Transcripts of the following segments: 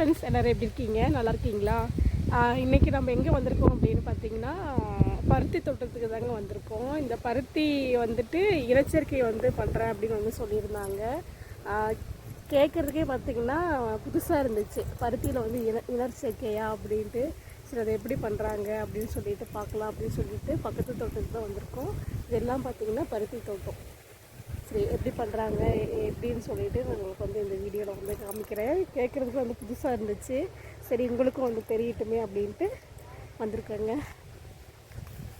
Friends எல்லோரும் எப்படி இருக்கீங்க? நல்லா இருக்கீங்களா? இன்றைக்கி இன்னைக்கு நம்ம எங்கே வந்திருக்கோம் அப்படின்னு பார்த்தீங்கன்னா பருத்தி தோட்டத்துக்கு தாங்க வந்திருக்கோம். இந்த பருத்தி வந்துட்டு இனச்சேர்க்கை வந்து பண்ணுறேன் அப்படின்னு வந்து சொல்லியிருந்தாங்க. கேட்குறதுக்கே பார்த்தீங்கன்னா புதுசாக இருந்துச்சு. பருத்தியில் வந்து இன இனச்சரிக்கையா அப்படின்ட்டு சரி அதை எப்படி பண்ணுறாங்க அப்படின்னு சொல்லிட்டு பார்க்கலாம் அப்படின்னு சொல்லிட்டு பக்கத்து தோட்டத்துக்கு தான் வந்திருக்கோம். இதெல்லாம் பார்த்தீங்கன்னா பருத்தி தோட்டம். சரி எப்படி பண்ணுறாங்க எப்படின்னு சொல்லிட்டு நான் உங்களுக்கு வந்து இந்த வீடியோவில் வந்து காமிக்கிறேன். கேட்குறதுக்கு வந்து புதுசாக இருந்துச்சு. சரி உங்களுக்கும் வந்து தெரியட்டுமே அப்படின்ட்டு வந்திருக்கேங்க.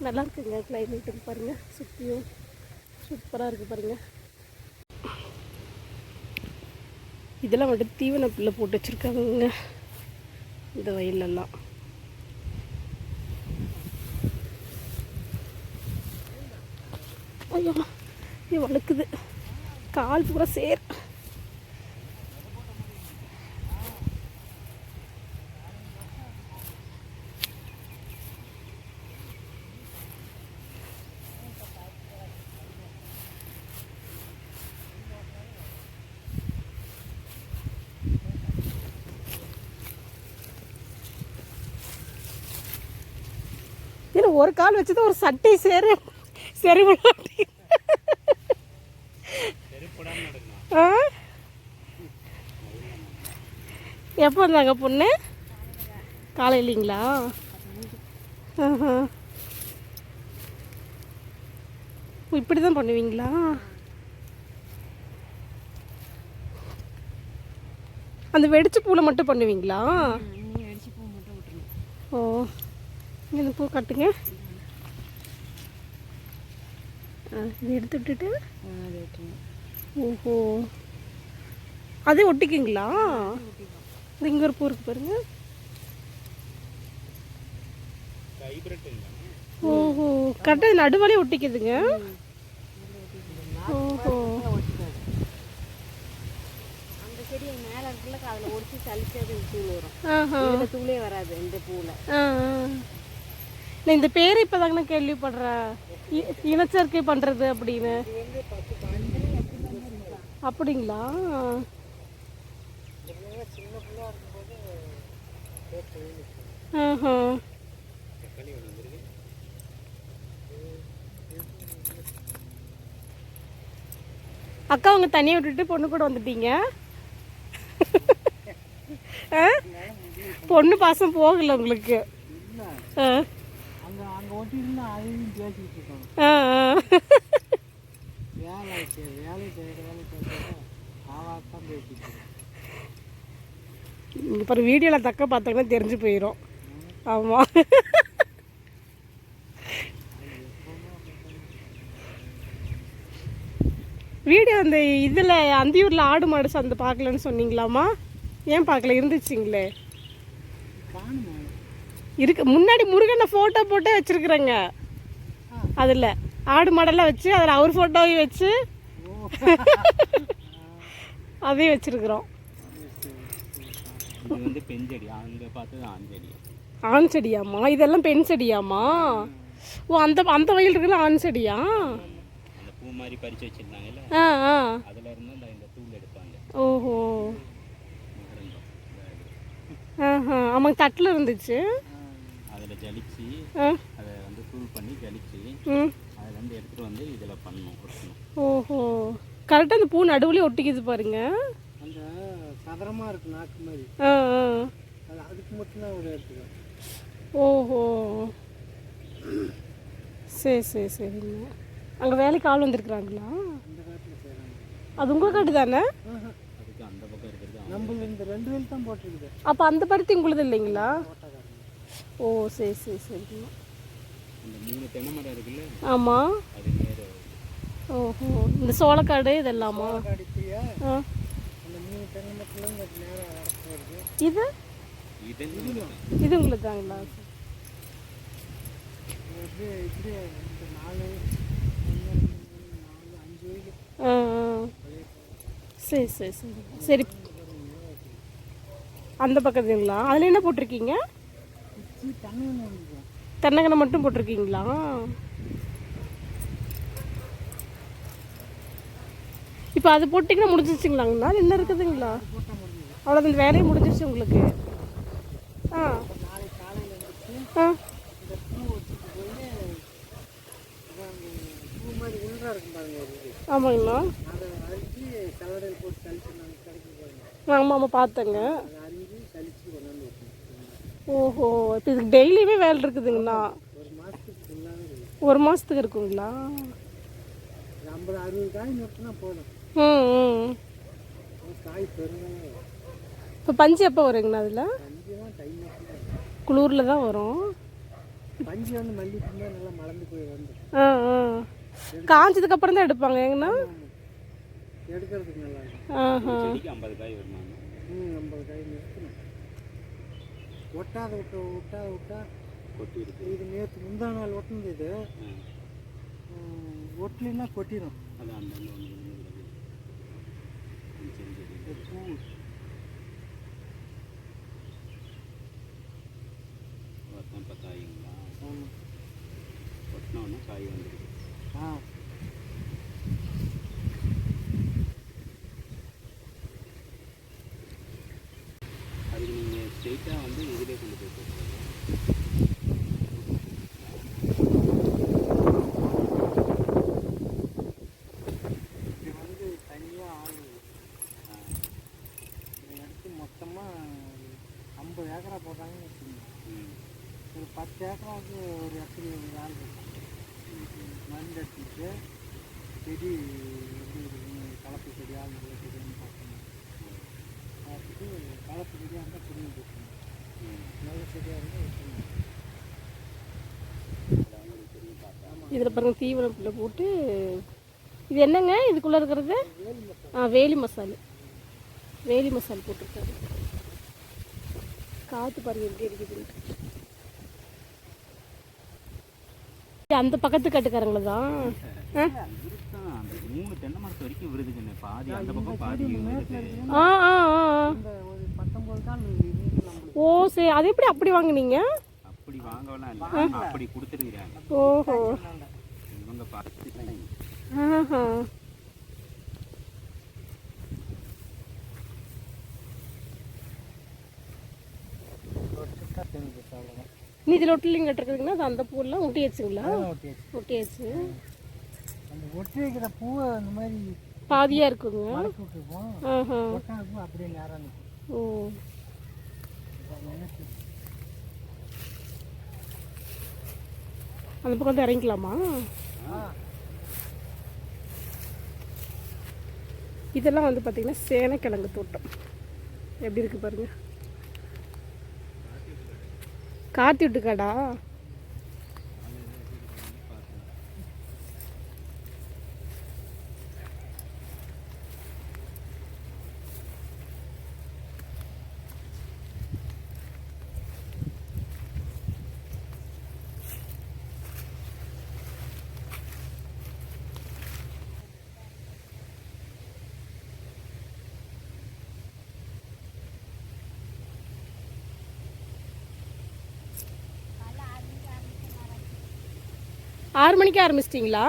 நல்லா இருக்குங்க கிளைமேட்டுன்னு பாருங்கள் சுற்றியும் சூப்பராக இருக்குது பாருங்கள் இதெல்லாம் வந்துட்டு தீவன பிள்ளை போட்டு வச்சுருக்காங்க இந்த வயல்லெல்லாம். ஐயோ. வழுக்குது. கால் பூரா சேர். ஏன்னா ஒரு கால் வச்சது ஒரு சட்டை சேரு சரி ஆ? எப்போ வந்தாங்க பொண்ணு? காலையிலிங்களா? ஆஹா. இப்படி தான் பண்ணுவீங்களா? அந்த வெடிச்ச பூவில் மட்டும் பண்ணுவீங்களா? ஓ இந்த பூ கட்டுங்க. ஆ, இது எடுத்து விட்டுட்டு ஓஹோ. அதே ஒட்டிக்குங்களா? இது இங்கே ஒரு பூ இருக்கு பாருங்க. ஓஹோ. கரெக்டாக நடுவாலே ஒட்டிக்குதுங்க. ஓஹோ. அந்த செடி மேல இருக்குல்ல அதுல ஒடிச்சு சலிச்சது தூள் வரும். தூளே வராது இந்த பூல ஆ ஆ. நான் இந்த பேர் இப்போ தாங்க கேள்விப்படுறேன் இனச்சேர்க்கை பண்ணுறது அப்படின்னு. அப்படிங்களா? அக்கா அவங்க தனியாக விட்டுட்டு பொண்ணு கூட வந்துட்டீங்க? பொண்ணு பாசம் போகல உங்களுக்கு. ஆ ஆ. பாரு வீடியோவில் தக்க பார்த்தாங்கன்னா தெரிஞ்சு போயிடும் ஆமாம் வீடியோ அந்த இதில் அந்தியூரில் ஆடு மாடு சந்தை பார்க்கலன்னு சொன்னீங்களாமா ஏன் பார்க்கல? இருந்துச்சுங்களே. இருக்கு. முன்னாடி முருகனை ஃபோட்டோ போட்டே வச்சுருக்குறேங்க. அதில். ஆடு மாடெல்லாம் வச்சு அதில் அவர் ஃபோட்டோவையும் வச்சு அதையும் வச்சுருக்குறோம். இது வந்து பெஞ்செடி அங்கே பார்த்தது ஆஞ்செடி ஆண் செடியாம்மா? இதெல்லாம் பெண் செடியாம்மா? ஓ அந்த அந்த வயல் இருக்குல்ல ஆண் செடியா? அந்த பூ மாதிரி பறிச்சு வச்சிருந்தாங்கல்ல? ஆ ஆ. அதுல இருந்து அந்த இந்த தூள் எடுப்பாங்க ஓஹோ. ஆஹா ஆமாங்க தட்டில் இருந்துச்சு. அதில் ஜலிச்சு அதை வந்து தூள் பண்ணி ஜலிச்சு ம் அதுல இருந்து எடுத்துட்டு வந்து இதில் பண்ணணும் ஒட்டணும். ஓஹோ. கரெக்டாக அந்த பூ நடுவுலயே ஒட்டிக்குது பாருங்க. அந்த சதுரமாக இருக்கு நாக்கு மாதிரி. ஆ ஆ. அது அதுக்கு மட்டும்தான் ஒரு எடுத்துக்கோ ஓஹோ. சரி சரி சரிங்க. அங்கே வேலைக்கு ஆள் வந்திருக்குறாங்களா? இந்த காட்டில் செய்கிறாங்க அது உங்கள் காட்டு தானே? அதுக்கு அந்த பக்கம் இருக்கிறது ஆ- நம்ம இந்த ரெண்டு வேல் தான் போட்டிருக்குது. அப்போ அந்த பருத்தி உங்களுது இல்லைங்களா? ஓ சரி சரி சரிங்க அந்த மூணு தென்னை மரம் இருக்குல்ல ஆமாம் ஓஹோ இந்த சோளக்காடு இதெல்லாமா? இது? இது உங்களுக்கு தாங்களா. சரி சரி சரி. சரி. அந்த பக்கத்துங்களா அதில் என்ன போட்டிருக்கீங்க? தென்னங்கனை மட்டும் போட்டிருக்கீங்களா? இப்போ அது போட்டிங்கன்னா முடிஞ்சிச்சிங்களாங்கண்ணா என்ன இருக்குதுங்களா? அவ்வளோ இந்த வேலையும் முடிஞ்சிச்சு உங்களுக்கு. ஆ. ஆ. ஆமாங்கண்ணா. ஆமாம் ஆமாம் பார்த்தேங்க ஓஹோ இப்போ இதுக்கு டெய்லியுமே வேலை இருக்குதுங்கண்ணா. ஒரு மாதத்துக்கு இருக்குங்களா? ஐம்பது அறுபது காய் நிறுத்தினா போதும் ம் ம். அது காய் பெருங்காயம் இப்போ பஞ்சு எப்போ வருங்கண்ணா அதில்? பஞ்சு தான் டைம் மட்டும் குளூரில் தான் வரும். பஞ்சு வந்து மல்லிகைப்பூ மாதிரி நல்லா மலர்ந்து போய் வந்து ஆ ஆ. காஞ்சதுக்கு அப்புறம் தான் எடுப்பாங்க ஏங்கண்ணா? எடுக்கிறதுக்கு நல்லா ஆஹா. ஐம்பது காய் வருமாங்க. ம் ஐம்பது காய். ஒட்டாத விட்டு விட்டா கொட்டி இருக்கு இது நேற்று முந்தா நாள் ஒட்டினது இது. ஒட்டலைன்னா கொட்டிடும் பூ. ஆமாம் ஒட்டினோடனே காய் வந்துருக்கு ஆ அதுக்கு நீங்கள் ஸ்ட்ரெயிட்டாக வந்து இதிலே கொண்டு போய் போட்டுருங்க இது வந்து தனியாக ஆள் இதை எடுத்து மொத்தமாக ஐம்பது ஏக்கரா போட்டாங்கன்னு வச்சுக்கோங்க ம் ஒரு பத்து ஏக்கராவுக்கு ஒரு இடத்துல ஒரு ஆள் இருக்கும் மருந்து எடுத்துட்டு செடி எப்படி இருக்குன்னு கலப்பு செடியா நல்ல செடியான்னு பார்க்கணும் பார்த்துட்டு கலப்பு செடியாக இருந்தால் புரிஞ்சு போட்டுக்கணும் ம் நல்ல செடியாக இருந்தால் வச்சுக்கணும் இதில் பாருங்க தீவனம் புல்லை போட்டு இது என்னங்க? இதுக்குள்ளே இருக்கிறது? ஆ வேலி மசாலு. வேலி மசால் போட்டிருக்காரு. காற்று பாருங்க எப்படி அடிக்குதுன்ட்டு அந்த பக்கத்து கட்டுக்காரங்கள தான். மூணு தென்னை மரத்து வரைக்கும் விருதுக்குன்னு பாதி அந்த பக்கம் பாதி விருது ஆ ஆ. ஓ சரி அது எப்படி அப்படி வாங்குனீங்க? அப்படி வாங்கலாம் இல்லை. அப்படி கொடுத்துருக்குறாங்க. ஓஹோ. இதில் ஒட்டிலிங்க கட்டுருக்குதுங்கன்னா அது அந்த பூவெல்லாம் ஒட்டியாச்சுங்களா ஒட்டியாச்சு அந்த ஒட்டி வைக்கிற பூவை அந்த மாதிரி பாதியாக இருக்குங்க. பூ அப்படியே நிற்கும் ஓ. அந்த பக்கம் வந்து இறங்கிக்கலாமா? இதெல்லாம் வந்து பார்த்திங்கன்னா சேனைக்கிழங்கு தோட்டம். எப்படி இருக்குது பாருங்கள் காத்தி விட்டுக்காடா? ஆறு மணிக்கு ஆரம்பிச்சிட்டிங்களா?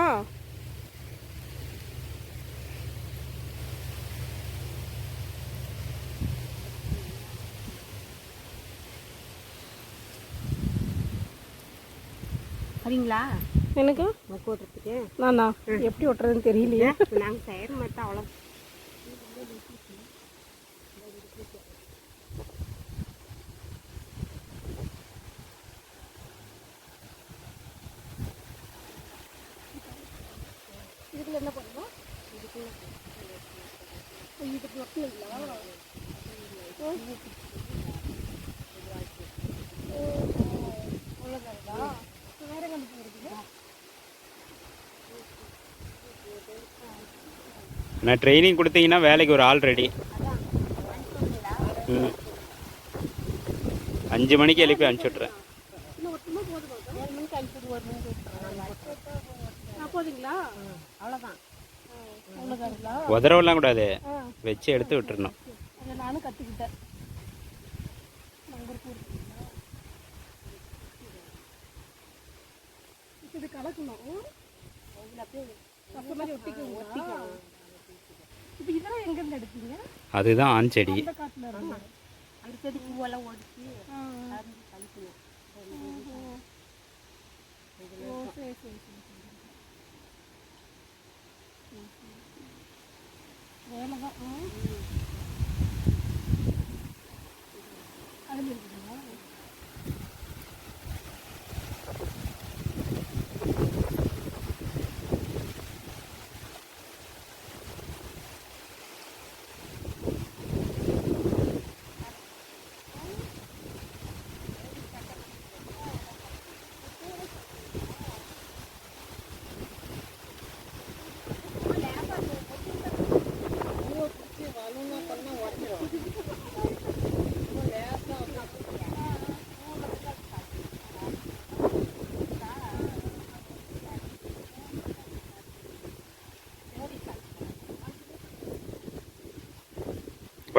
சரிங்களா எனக்கு? மொக்கு ஓட்டுறதுக்கு? நானா? எப்படி ஒட்டுறதுன்னு தெரியலையே. நாங்கள் செய்கிற மாதிரி அவ்வளோ இதுக்குள்ள என்ன பண்ணணும் இதுக்கு ஒட்டுங்களா அவ்வளோதாங்களா வேற கண்டு போகிறதுங்க நான் ட்ரைனிங் கொடுத்தீங்கன்னா வேலைக்கு ஒரு ஆள் ரெடி ம். அஞ்சு மணிக்கு எழுப்பி அனுப்பிச்சி விட்றேன் போதுங்களா? அவ்வளோதான் உதறவெல்லாம் கூடாது. வச்சு எடுத்து விட்டுறணும். அதை நானும் கற்றுக்கிட்டேன் இது கலக்கணும். இப்போ இதெல்லாம் எங்கேருந்து எடுத்தீங்க அதுதான் ஆண் செடி. அடிக்கடி பூவெல்லாம் ஒடிச்சு கழிக்கணும் ஓ சரி சரி. சரி சரி. வேலை தான் ஆ. அதில் இருக்குதுங்களா உடச்சிட்டியா பொறுமையாக பண்ணணும் இன்னைக்கு தான் பூ உடையக்கூடாது கையில் இருக்கிறது கீழே கொட்டக்கூடாது அப்படிதான் இந்த பண்ண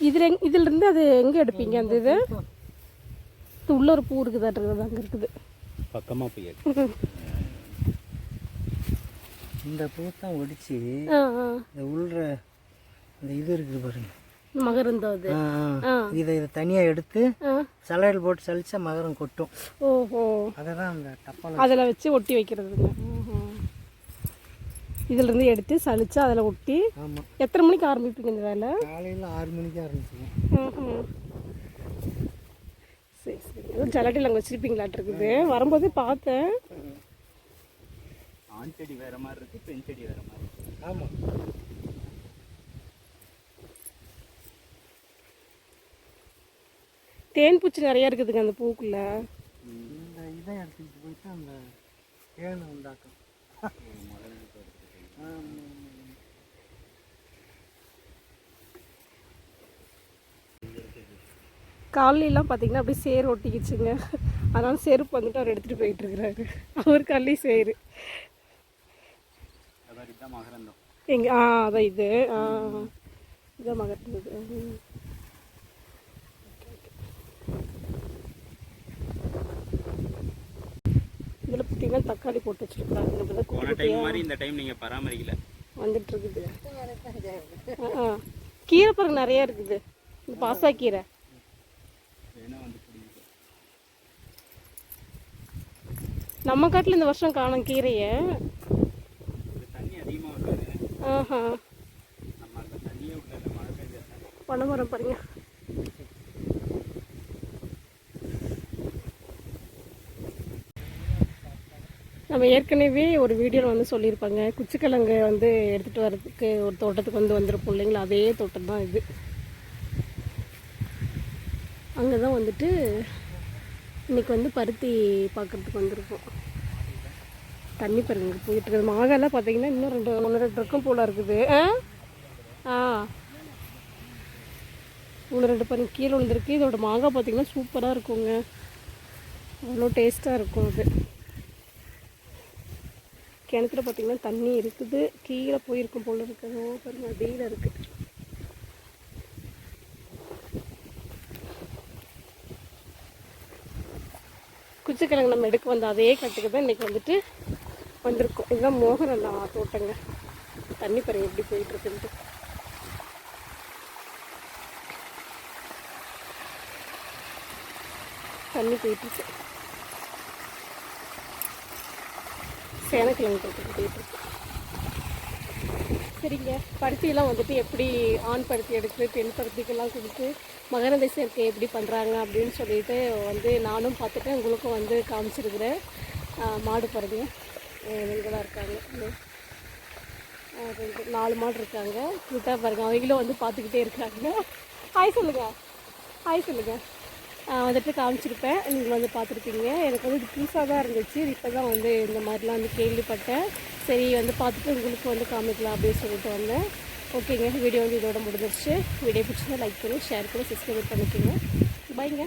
இதில் எங் இதிலிருந்து அது எங்கே எடுப்பீங்க? அந்த இது? இது உள்ள ஒரு பூ இருக்குதாட்டுறது அங்கே இருக்குது. பக்கமாக போய் எடு. இந்த பூ தான் ஒடிச்சு இந்த உள்ற இந்த இது இருக்குது பாருங்க. மகரந்தம் அது. இதை இதை தனியாக எடுத்து ஆ. சலையில் போட்டு சலிச்சா மகரம் கொட்டும். ஓஹோ. அதை தான் அந்த டப்பால் அதில் வச்சு ஒட்டி வைக்கிறதுங்க. இதிலிருந்து எடுத்து சலிச்சு அதில் ஒட்டி ஆமாம் எத்தனை மணிக்கு ஆரம்பிப்பீங்க இந்த வேலை? காலையில் ஆறு மணிக்கு ஆரம்பிச்சிடும் ம்ஹும். சரி சரி. எதுவும் ஜலட்டில் அங்கே வச்சுருப்பீங்களாட்டு இருக்குது. வரும்போது பார்த்தேன். ஆண் செடி வேற மாதிரி இருக்கு பெண் செடி வேற மாதிரி இருக்கு. ஆமாம் தேன் பூச்சி நிறையா இருக்குதுங்க அந்த பூக்குள்ளே. இந்த இதை எடுத்துக்கிட்டு போயிட்டு அந்த தேனை உண்டாக்கும் காலையெல்லாம் பார்த்தீங்கன்னா அப்படியே சேர் ஒட்டிக்கிச்சுங்க. அதனால செருப்பு வந்துட்டு அவர் எடுத்துகிட்டு போயிட்டு இருக்கிறாரு. அவர் கல்லி சேரு. எங்க ஆ அதான் இது. ஆ இதான் மகத்துது இதில் பார்த்தீங்கன்னா தக்காளி போட்டு வச்சுருக்காங்க இப்போதான் போன டைம் மாதிரி இந்த டைம் நீங்கள் பராமரிக்கல. வந்துட்டு இருக்குது ஆ, கீரை பாருங்க நிறைய இருக்குது. இந்த வந்து பிடிக்கும் நம்ம காட்டில் இந்த வருஷம் காணும் கீரையை. ஆஹா. பெஞ்சா பனைமரம் பாருங்க. நம்ம ஏற்கனவே ஒரு வீடியோவில் வந்து சொல்லியிருப்பாங்க. குச்சிக்கிழங்கு வந்து எடுத்துகிட்டு வர்றதுக்கு ஒரு தோட்டத்துக்கு வந்து வந்திருப்போம் இல்லைங்களா? அதே தோட்டம் தான் இது. அங்கே தான் வந்துட்டு இன்னைக்கு வந்து பருத்தி பார்க்குறதுக்கு வந்திருக்கோம் தண்ணி பாருங்க போயிட்டு இருக்குது. மாகாலாம் பார்த்தீங்கன்னா இன்னும் ரெண்டு ஒன்று ரெண்டு இருக்கும் போல இருக்குது. ஆ? ஆ. ஒன்று ரெண்டு பாருங்க கீழே விழுந்திருக்கு. இதோட மாங்காய் பார்த்திங்கன்னா சூப்பராக இருக்குங்க. அவ்வளோ டேஸ்ட்டாக இருக்கும் அது. கிணத்துல பார்த்தீங்கன்னா தண்ணி இருக்குது. கீழே போயிருக்கும் போல இருக்குது ஓ பாருங்க அடியில் இருக்குது குச்சிக்கிழங்கு நம்ம எடுக்க வந்த அதே கட்டுக்கு தான் இன்றைக்கி வந்துட்டு வந்திருக்கோம். இதுதான் மோகன் அண்ணா தோட்டங்க. தண்ணி பாருங்க எப்படி போயிட்டு இருக்குன்ட்டு. தண்ணி போயிட்டுருக்கு சேனக்கிழங்கு தோட்டத்துக்கு சரிங்க. பருத்தியெல்லாம் வந்துட்டு எப்படி ஆண் பருத்தி எடுத்து பெண் பருத்திக்கெல்லாம் கொடுத்து மகரந்த சேர்க்கை எப்படி பண்ணுறாங்க அப்படின்னு சொல்லிட்டு வந்து நானும் பார்த்துட்டு உங்களுக்கும் வந்து காமிச்சிருக்கிறேன். மாடு பருதி இவங்களாம் இருக்காங்க. ம். ரெண்டு நாலு மாடு இருக்காங்க. கிட்டா பாருங்க. அவங்களும் வந்து பார்த்துக்கிட்டே இருக்காங்க. ஹாய் சொல்லுங்கள் ஹாய் சொல்லுங்கள் வந்துட்டு காமிச்சிருப்பேன். நீங்கள் வந்து பார்த்துருப்பீங்க. எனக்கு வந்து இது புதுசாக தான் இருந்துச்சு. இப்போ தான் வந்து இந்த மாதிரிலாம் வந்து கேள்விப்பட்டேன். சரி வந்து பார்த்துட்டு உங்களுக்கு வந்து காமிக்கலாம் அப்படின்னு சொல்லிட்டு வந்தேன். ஓகேங்க வீடியோ வந்து இதோட முடிஞ்சிருச்சு. வீடியோ பிடிச்சா லைக் பண்ணி ஷேர் பண்ணி சப்ஸ்கிரைப் பண்ணிக்கோங்க. பாய்ங்க